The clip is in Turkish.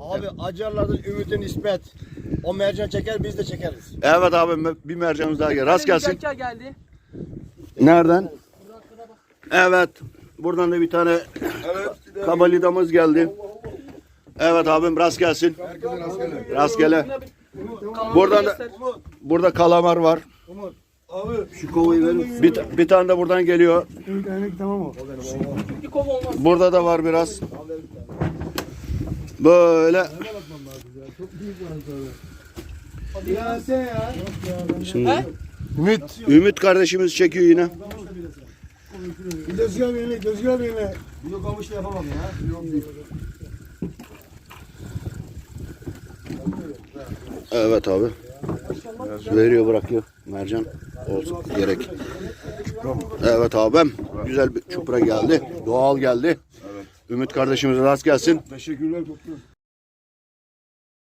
Abi acarlardan ümitin nispet. O mercan çeker biz de çekeriz. Evet abi bir mercanımız daha gel. Rast gelsin. Çeker geldi. Nereden? Evet. Buradan da bir tane kabalidamız geldi. Evet abim rast gelsin. Rastgele. Buradan da burada kalamar var. Şu kovayı verin. Bir, bir tane de buradan geliyor. Burada da var biraz. Böyle. Şimdi Ümit. Ümit kardeşimiz çekiyor yine. Gözgör beni, gözgör beni. Bunu kamışla yapamam ya. Evet abi. Veriyor bırakıyor. Mercan olsun gerek. Evet abim. Güzel bir çupra geldi. Doğal geldi. Ümit kardeşimize rast gelsin. Teşekkürler doktor.